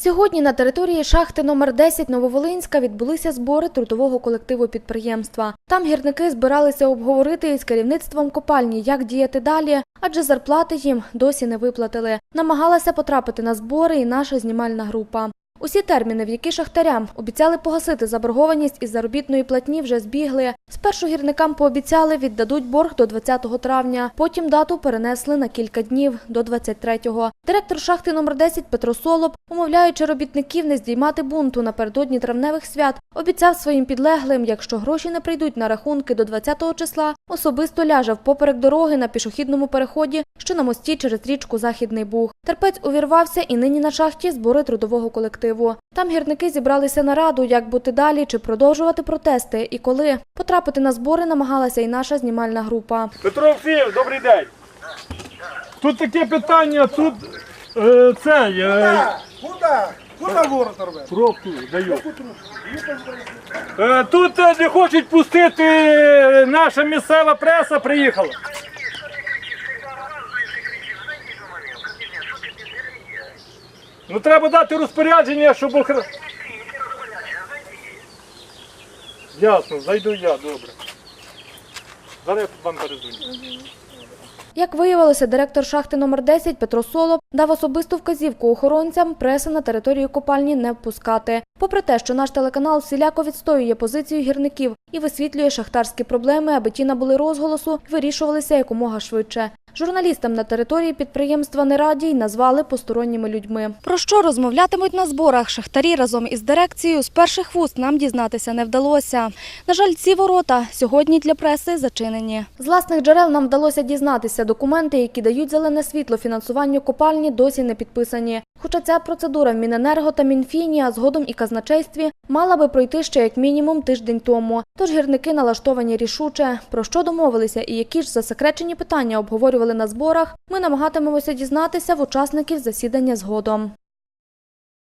Сьогодні на території шахти номер 10 Нововолинська відбулися збори трудового колективу підприємства. Там гірники збиралися обговорити із керівництвом копальні, як діяти далі, адже зарплати їм досі не виплатили. Намагалася потрапити на збори і наша знімальна група. Усі терміни, в які шахтарям обіцяли погасити заборгованість із заробітної платні, вже збігли. Спершу гірникам пообіцяли віддадуть борг до 20 травня, потім дату перенесли на кілька днів до 23-го. Директор шахти номер 10 Петро Солоп, умовляючи робітників не здіймати бунту напередодні травневих свят, обіцяв своїм підлеглим, якщо гроші не прийдуть на рахунки до 20-го числа, особисто ляже впоперек дороги на пішохідному переході, що на мості через річку Західний Буг. Терпець увірвався і нині на шахті збори трудового колективу. Там гірники зібралися на раду, як бути далі, чи продовжувати протести, і коли. Потрапити на збори намагалася і наша знімальна група. Петро Олексійович, добрий день. Тут таке питання, тут е, цей, е, Куда? Куда ворот рве? пробку даю. Е, тут е, не хочуть пустити, е, наша місцева преса приїхала. Ну треба дати розпорядження, щоб охр... Ясно, зайду я, добре. Зараз я вам перезвоню. Як виявилося, директор шахти номер 10 Петро Солоп дав особисту вказівку охоронцям преси на територію копальні не впускати. Попри те, що наш телеканал всіляко відстоює позицію гірників і висвітлює шахтарські проблеми, аби ті набули розголосу вирішувалися якомога швидше. Журналістам на території підприємства не раді й назвали посторонніми людьми. Про що розмовлятимуть на зборах шахтарі разом із дирекцією з перших вуст нам дізнатися не вдалося. На жаль, ці ворота сьогодні для преси зачинені. З власних джерел нам вдалося дізнатися, документи, які дають зелене світло фінансуванню копальні, досі не підписані. Хоча ця процедура в Міненерго та Мінфіні, а згодом і казначействі, мала би пройти ще як мінімум тиждень тому. Тож гірники налаштовані рішуче. Про що домовилися і які ж засекречені питання обговорювали на зборах, ми намагатимемося дізнатися в учасників засідання згодом.